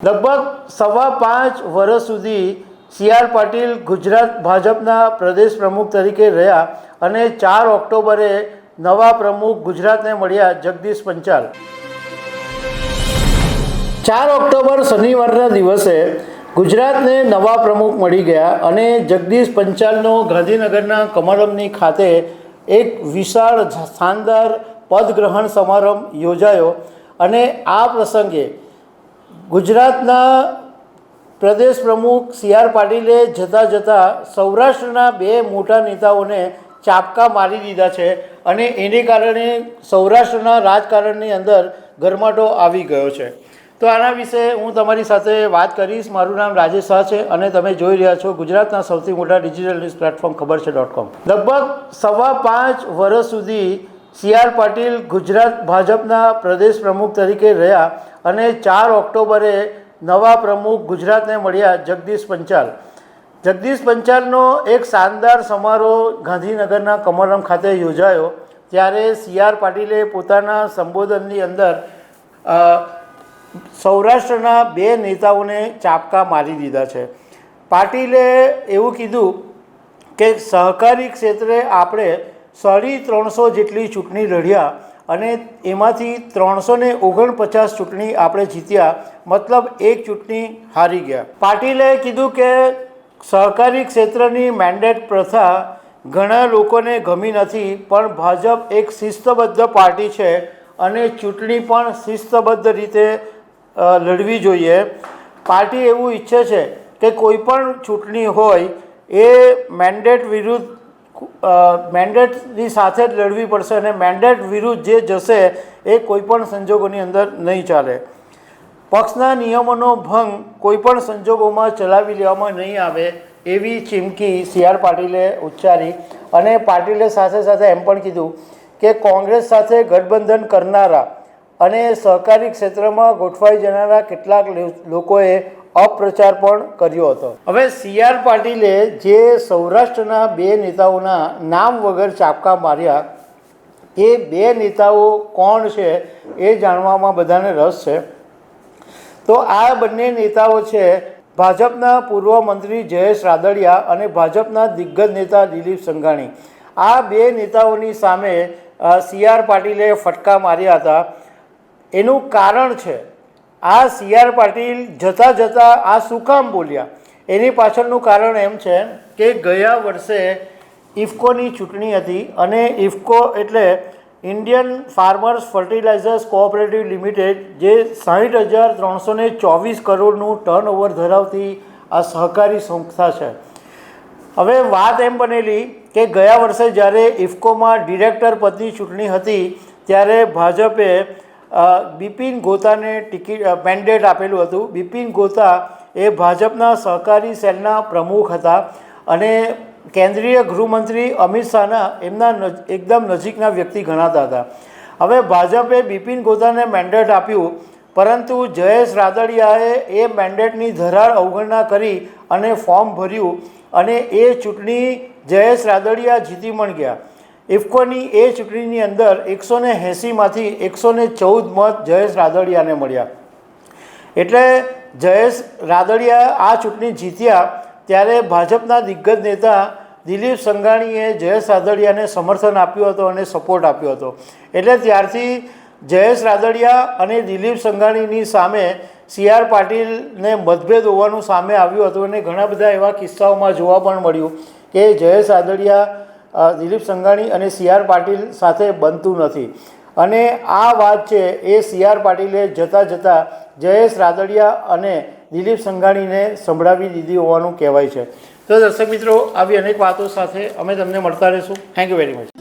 લગભગ સવા પાંચ વર્ષ સુધી સી આર પાટીલ ગુજરાત ભાજપના પ્રદેશ પ્રમુખ તરીકે રહ્યા અને ચાર ઓક્ટોબરે નવા પ્રમુખ ગુજરાતને મળ્યા જગદીશ પંચાલ. ચાર ઓક્ટોબર શનિવારના દિવસે ગુજરાતને નવા પ્રમુખ મળી ગયા અને જગદીશ પંચાલનો ગાંધીનગરના કમલમની ખાતે એક વિશાળ શાનદાર પદગ્રહણ સમારંભ યોજાયો અને આ પ્રસંગે ગુજરાતના પ્રદેશ પ્રમુખ સી આર પાટીલે જતાં જતાં સૌરાષ્ટ્રના બે મોટા નેતાઓને ચાપકા મારી દીધા છે અને એને કારણે સૌરાષ્ટ્રના રાજકારણની અંદર ગરમાટો આવી ગયો છે. તો આના વિશે હું તમારી સાથે વાત કરીશ. મારું નામ રાજેશ શાહ છે અને તમે જોઈ રહ્યા છો ગુજરાતના સૌથી મોટા ડિજિટલ ન્યૂઝ પ્લેટફોર્મ ખબર છે ડોટ કોમ. લગભગ સવા પાંચ વર્ષ સુધી સી આર પાટીલ ગુજરાત ભાજપના પ્રદેશ પ્રમુખ તરીકે રહ્યા અને ચાર ઓક્ટોબરે નવા પ્રમુખ ગુજરાતને મળ્યા જગદીશ પંચાલ. જગદીશ પંચાલનો એક શાનદાર સમારોહ ગાંધીનગરના કમલમ ખાતે યોજાયો, ત્યારે સી આર પાટીલે પોતાના સંબોધનની અંદર સૌરાષ્ટ્રના બે નેતાઓને ચાપકા મારી દીધા છે. પાટીલે એવું કીધું કે સહકારી ક્ષેત્રે આપણે સાડી ત્રણસો જેટલી ચૂંટણી લડ્યા અને એમાંથી ત્રણસો ને ઓગણપચાસ ચૂંટણી આપણે જીત્યા, મતલબ એક ચૂંટણી હારી ગયા. પાટીલે કીધું કે સહકારી ક્ષેત્રની મેન્ડેટ પ્રથા ઘણા લોકોને ગમી નથી, પણ ભાજપ એક શિસ્તબદ્ધ પાર્ટી છે અને ચૂંટણી પણ શિસ્તબદ્ધ રીતે લડવી જોઈએ. પાર્ટી એવું ઈચ્છે છે કે કોઈ પણ ચૂંટણી હોય એ મેન્ડેટ વિરુદ્ધ મેન્ડેટની સાથે જ લડવી પડશે અને મેન્ડેટ વિરુદ્ધ જે જશે એ કોઈપણ સંજોગોની અંદર નહીં ચાલે. પક્ષના નિયમોનો ભંગ કોઈપણ સંજોગોમાં ચલાવી લેવામાં નહીં આવે એવી ચીમકી સી આર પાટીલે ઉચ્ચારી અને પાટીલે સાથે સાથે એમ પણ કીધું કે કોંગ્રેસ સાથે ગઠબંધન કરનારા અને સહકારી ક્ષેત્રમાં ગોઠવાઈ જનારા કેટલાક લોકોએ અપ્રચાર પણ કર્યો હતો. હવે સી આર પાટીલે જે સૌરાષ્ટ્રના બે નેતાઓના નામ વગર ચાપકા માર્યા, એ બે નેતાઓ કોણ છે એ જાણવામાં બધાને રસ છે. તો આ બંને નેતાઓ છે ભાજપના પૂર્વ મંત્રી જયેશ રાદડિયા અને ભાજપના દિગ્ગજ નેતા દિલીપ સંઘાણી. આ બે નેતાઓની સામે સી આર પાટીલે ફટકા માર્યા હતા. એનું કારણ છે આ સી આર પાટીલ જતાં જતાં આ શું કામ બોલ્યા? એની પાછળનું કારણ એમ છે કે ગયા વર્ષે ઇફકોની ચૂંટણી હતી અને ઇફકો એટલે Indian farmers fertilisers cooperative limited, જે સાહીઠ હજાર ત્રણસો ને ચોવીસ કરોડનું ટર્ન ઓવર ધરાવતી આ સહકારી સંસ્થા છે. હવે વાત એમ બનેલી કે ગયા વર્ષે જ્યારે ઇફકોમાં ડિરેક્ટર પદની ચૂંટણી હતી, ત્યારે ભાજપે બિપિન ગોતાને ટિકિટ મેન્ડેટ આપેલું હતું. બિપિન ગોતા એ ભાજપના સહકારી સેલના પ્રમુખ હતા અને કેન્દ્રીય ગૃહમંત્રી અમિત શાહના એમના એકદમ નજીકના વ્યક્તિ ગણાતા હતા. હવે ભાજપે બિપિન ગોતાને મેન્ડેટ આપ્યું, પરંતુ જયેશ રાદડિયાએ એ મેન્ડેટની ધરાર અવગણના કરી અને ફોર્મ ભર્યું અને એ ચૂંટણી જયેશ રાદડિયા જીતી પણ ગયા. ઇફકોની એ ચૂંટણીની અંદર એકસો ને એંસીમાંથી એકસો ને ચૌદ મત જયેશ રાદડિયાને મળ્યા. એટલે જયેશ રાદડિયા આ ચૂંટણી જીત્યા ત્યારે ભાજપના દિગ્ગજ નેતા દિલીપ સંઘાણીએ જયેશ રાદડિયાને સમર્થન આપ્યું હતું અને સપોર્ટ આપ્યો હતો. એટલે ત્યારથી જયેશ રાદડિયા અને દિલીપ સંઘાણીની સામે સી આર પાટીલને મતભેદ હોવાનું સામે આવ્યું હતું અને ઘણા બધા એવા કિસ્સાઓમાં જોવા પણ મળ્યું કે જયેશ રાદડિયા દિલીપ સંઘાણી અને સી આર પાટીલ સાથે બનતું નથી. અને આ વાત છે એ સી આર પાટીલે જતાં જતાં જયેશ રાદડિયા અને દિલીપ સંઘાણીને સંભળાવી દીધી હોવાનું કહેવાય છે. તો દર્શક મિત્રો, આવી અનેક વાતો સાથે અમે તમને મળતા રહીશું. Thank you very much